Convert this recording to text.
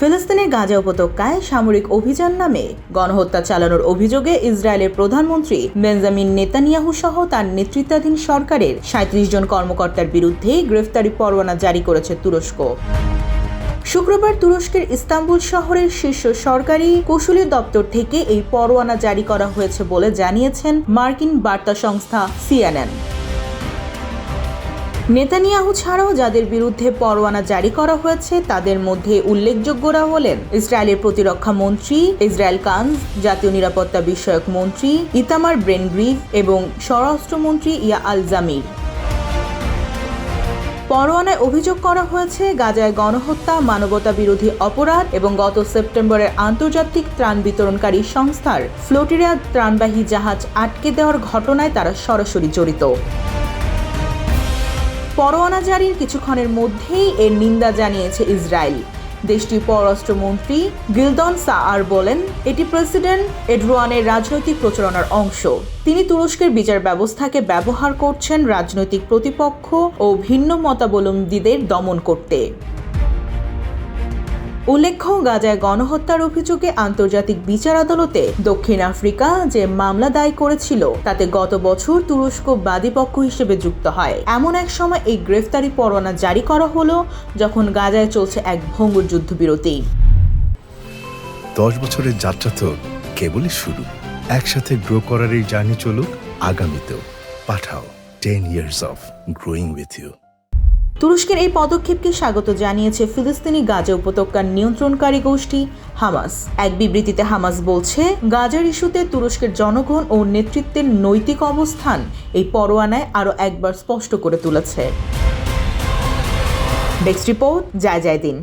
ফিলিস্তিনের গাজা উপত্যকায় সামরিক অভিযান নামে গণহত্যা চালানোর অভিযোগে ইসরায়েলের প্রধানমন্ত্রী বেঞ্জামিন নেতানিয়াহু সহ তার নেতৃত্বাধীন সরকারের সাঁত্রিশ জন কর্মকর্তার বিরুদ্ধে গ্রেফতারি পরোয়ানা জারি করেছে তুরস্ক। শুক্রবার তুরস্কের ইস্তাম্বুল শহরের শীর্ষ সরকারি কৌশলী দপ্তর থেকে এই পরোয়ানা জারি করা হয়েছে বলে জানিয়েছেন মার্কিন বার্তা সংস্থা সিএনএন। নেতানিয়াহু ছাড়াও যাদের বিরুদ্ধে পরোয়ানা জারি করা হয়েছে, তাদের মধ্যে উল্লেখযোগ্যরা হলেন ইসরায়েলের প্রতিরক্ষা মন্ত্রী, ইসরায়েল কানজ জাতীয় নিরাপত্তা বিষয়ক মন্ত্রী ইতামার ব্রেনগ্রিভ এবং স্বরাষ্ট্রমন্ত্রী ইয়া আল জামির। পরোয়ানায় অভিযোগ করা হয়েছে, গাজায় গণহত্যা, মানবতা বিরোধী অপরাধ এবং গত সেপ্টেম্বরের আন্তর্জাতিক ত্রাণ বিতরণকারী সংস্থার ফ্লোটিরা ত্রাণবাহী জাহাজ আটকে দেওয়ার ঘটনায় তারা সরাসরি জড়িত। পরোয়ানা জারির কিছুক্ষণের মধ্যেই এর নিন্দা জানিয়েছে ইসরায়েল। দেশটির পররাষ্ট্রমন্ত্রী গিলদন সাআর বলেন, এটি প্রেসিডেন্ট এডরোয়ানের রাজনৈতিক প্রচারণার অংশ। তিনি তুরস্কের বিচার ব্যবস্থাকে ব্যবহার করছেন রাজনৈতিক প্রতিপক্ষ ও ভিন্ন মতাবলম্বীদের দমন করতে। উল্লেখ্য, গাজায় গণহত্যার অভিযোগে আন্তর্জাতিক বিচার আদালতে দক্ষিণ আফ্রিকা যে মামলা দায় করেছিল, তাতে গত বছর তুরস্ক বাদীপক্ষ হিসেবে যুক্ত হয়। এমন এক সময় এই গ্রেফতারি পরোয়ানা জারি করা হলো, যখন গাজায় চলছে এক ভঙ্গুর যুদ্ধবিরতি। দশ বছরের যাত্রা তো কেবলই শুরু। একসাথে গ্রো করার এই জার্নি চলুক, আগামীতেও। Pathao ten years of growing with you তুরস্কের এই পদক্ষেপকে স্বাগত জানিয়েছে ফিলিস্তিনি গাজা উপত্যকার নিয়ন্ত্রণকারী গোষ্ঠী হামাস। এক বিবৃতিতে হামাস বলছে, গাজার ইস্যুতে তুরস্কের জনগণ ও নেতৃত্বের নৈতিক অবস্থান এই পরোয়ানায় আরও একবার স্পষ্ট করে তুলেছে। ডেস্ক রিপোর্ট যায় যায় দিন